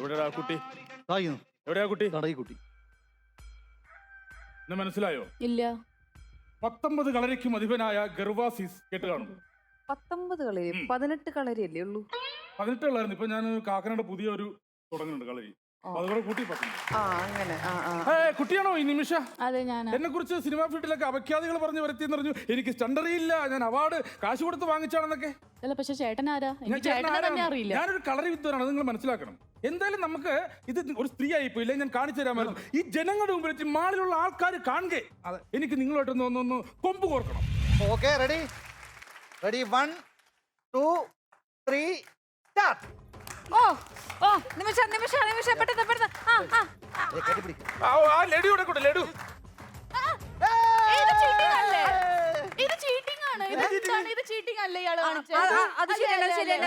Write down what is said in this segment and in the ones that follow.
എവിടെയാ കുട്ടി? എവിടെയാ കുട്ടി? കുട്ടി. എന്നെ മനസ്സിലായോ? ഇല്ല. പത്തൊമ്പത് കളരിക്കും അധിപനായ ഗർവാസിസ് കേട്ട് കാണും. പത്തൊമ്പത് കളരി. പതിനെട്ട് കളരി അല്ലേ ഉള്ളൂ? പതിനെട്ട് കളായിരുന്നു ഇപ്പൊ ഞാൻ കാക്കനയുടെ പുതിയ ഒരു തുടങ്ങുന്നുണ്ട് കളരി. അപ്പൊ അതുകൂടെ കൂട്ടി പത്തൊമ്പത്. ആ അങ്ങനെ. ആ ആ. കുട്ടിയാണോ ഈ നിമിഷ? അതെ ഞാൻ എന്നെ കുറിച്ച് സിനിമാ ഫീൽഡിലൊക്കെ അപഖ്യാതികൾ പറഞ്ഞു വരുത്തിയെന്ന് പറഞ്ഞു എനിക്ക് സ്റ്റണ്ടറിയില്ല ഞാൻ അവാർഡ് കാശ് കൊടുത്ത് വാങ്ങിച്ചാണെന്നൊക്കെ. അല്ല പക്ഷെ ചേട്ടൻ ആരാ എനിക്ക് ചേട്ടനെ തന്നെ? അറിയില്ല. ഞാനൊരു കളറി വിദ്വാനാണ് നിങ്ങൾ മനസ്സിലാക്കണം. എന്തായാലും നമുക്ക് ഇത് ഒരു സ്ത്രീ ആയിപ്പോയില്ലേ ഞാൻ കാണിച്ചു തരാമായിരുന്നു ഈ ജനങ്ങളുടെ മുമ്പിൽ വെച്ച് മാളിലുള്ള ആൾക്കാർ കാണുകെ. എനിക്ക് നിങ്ങളോട്ടൊന്ന് ഒന്ന് ഒന്ന് കൊമ്പ് കോർക്കണം. Okay ready ready one two three start ഓ ഓ നിമിഷം നിമിഷം നിമിഷം പെട്ടെന്ന് പെട്ടെന്ന്. ആ ആ ആ. ലഡു ആ ലഡു കൂടെ ലഡു.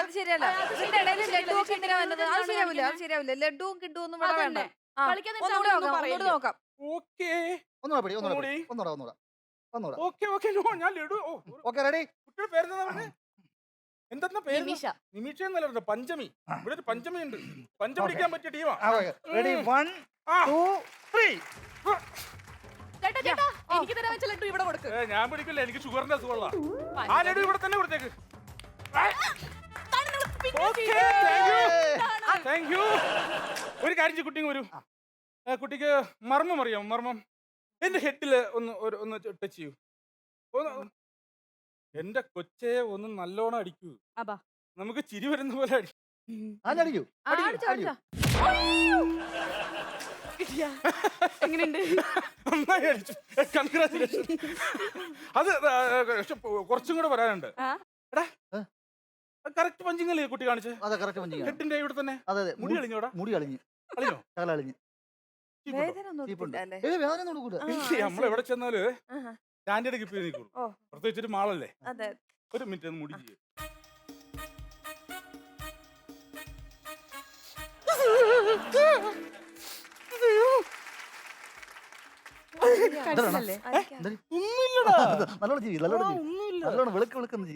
അത് ശരിയല്ല. അത് ഇതിന്റെ ഇടയിൽ ലഡു ഒക്കെ എന്തിനാ വന്നത്. അത് ശരിയാവില്ല. അത് ശരിയാവില്ല. ലഡുവും കിട്ടുമൊന്നും ഇവിടെ വേണ്ട. അതന്നെ. ആ, കളിക്കാൻ നേരത്ത് ഒന്നുകൂടെ അവളൊന്നും നോക്കാം. ഒന്നുകൂടെ പറയില്ല. നോക്കാം. ഓക്കേ. ഒന്നുകൂടെ പിടി ഒന്നുകൂടെ ഒന്നുകൂടി. പിടി. ഒന്നുകൂടെ ഒന്നുകൂടെ. ഒന്നുകൂടെ. Okay okay. ഞാൻ ലഡു. ഓ ഒരു ഓക്കെ റെഡി. കുട്ടിയുടെ പേരെന്താ പറഞ്ഞേ? എന്തെന്നാ പേര്? നിമിഷ. നിമിഷ എന്നല്ല പഞ്ചമി. ഇവിടെ ഒരു പഞ്ചമി ഉണ്ട്. പഞ്ചമി പിടിക്കാൻ പറ്റിയ ടീമാ. റെഡി. വൺ ആ. Two three. ചേട്ടാ ചേട്ടാ എനിക്ക് തരാൻ വെച്ച ലഡു ഇവിടെ കൊടുക്ക്. ഏ, ഞാൻ പിടിക്കില്ല. എനിക്ക് ഷുഗറിന്റെ അസുഖമുള്ള ആ ലഡു ഇവിടെ തന്നെ കൊടുത്തേക്ക്. താങ്ക് യു ഒരു കാര്യം കുട്ടിക്ക് വരൂ. കുട്ടിക്ക് മർമ്മം അറിയാമോ? മർമ്മം. എന്റെ ഹെഡിൽ ഒന്ന് ഒരു ഒന്ന് ടച്ച് ചെയ്യൂ. ഒന്ന് എന്റെ കൊച്ചയെ ഒന്ന് നല്ലോണം അടിക്കൂ. നമുക്ക് ചിരി വരുന്ന പോലെ അത് കുറച്ചും കൂടെ പറയാനുണ്ട്. എടാ? കറക്റ്റ് പഞ്ചിങ് അല്ലേ കുട്ടി കാണിച്ചേ? അതെ കറക്റ്റ് പഞ്ചിങ് ഹെഡിന്റെ ഇവിടെ തന്നെ അതെ അതെ. മുടി അളിഞ്ഞോടാ മുടി അളിഞ്ഞ്. അളിഞ്ഞോ? ശകല അളിഞ്ഞ്? വേദന ഒന്നും ചീപ്പുണ്ട്. വേദന ഒന്നും കൊടുക്കൂല ആ, ഇല്ല, നമ്മൾ എവിടെ ചെന്നാൽ ആഹാ. സ്റ്റാൻഡേർഡ് കിപ്പി നിൽക്കുള്ളൂ ഓ. പ്രത്യേകിച്ച് മാളല്ലേ? അതെ. ഒരു മിനിറ്റ് ഒന്ന് മുടി ചെയ്യും? ഒന്നുമില്ലടാ. നല്ലോണം ചെയ്യും നല്ലോണം ചെയ്യും. ഒന്നുമില്ല. നല്ലോണം വെളുക്ക് വെളുക്കെന്ന്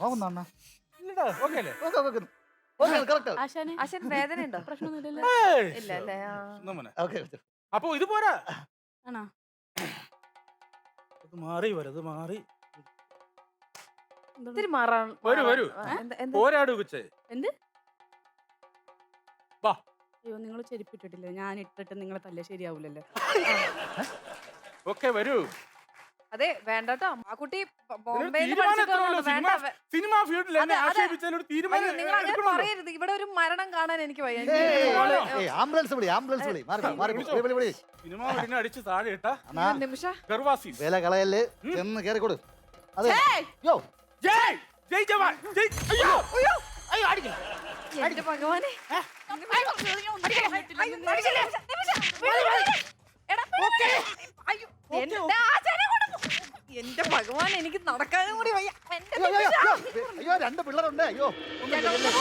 ആവുന്ന ഇല്ലടാ ഓക്കെ അല്ലേ? ആശാനെ ആശാൻ വേദന ഉണ്ടോ പ്രശ്നമൊന്നുമില്ലല്ലോ. ഇല്ല ആ. അപ്പൊ ഇത് പോരാ. ആണോ? ഇത് മാറി വരത് മാറി. എന്താണ്? ഇത്തിരി മാറാൻ വരൂ, മാറാൻ- ആ, എന്താ- എന്താ? പോരാടു കൊച്ചേ എന്ത്? വാ. അയ്യോ നിങ്ങൾ ചെരുപ്പിട്ടിട്ടില്ല? ഞാൻ ഇട്ടിട്ട് നിങ്ങളെ തല്ല ശരിയാവൂലല്ലോ. ഓക്കെ വരൂ. അതെ വേണ്ടട്ടോ. ആ കുട്ടി സിനിമ ഫീൽഡിൽ എന്നെ. ഒരു തീരുമാനം അയ്യോ, നിങ്ങൾ അങ്ങനെ പറയരുത്. ഇവിടെ ഒരു മരണം കാണാൻ എനിക്ക് വയ്യ. ആംബുലൻസ് വിളി ആംബുലൻസ് വിളി. മാറി മാറി വിളിച്ചോ. വിളി വിളി വിളി. സിനിമ ഉടനെ അടിച്ച് താഴെ ഇട്ട. അണ്ണാ നിമിഷ. ഗർവാസി വില കളയൽ ചെന്ന് കേറി കൊടു. അതെ. യോ. ജയ്! ജയ് ജവാൻ! ജയ്! അയ്യോ! അയ്യോ! ഭഗവാനെ ഭഗവാൻ എനിക്ക് നടക്കാനും കൂടി വയ്യ എന്റെ അയ്യോ, അയ്യോ. അയ്യോ, അയ്യോ രണ്ട് പിള്ളേരുണ്ട് അയ്യോ ഒന്നും ചെയ്യല്ലേ.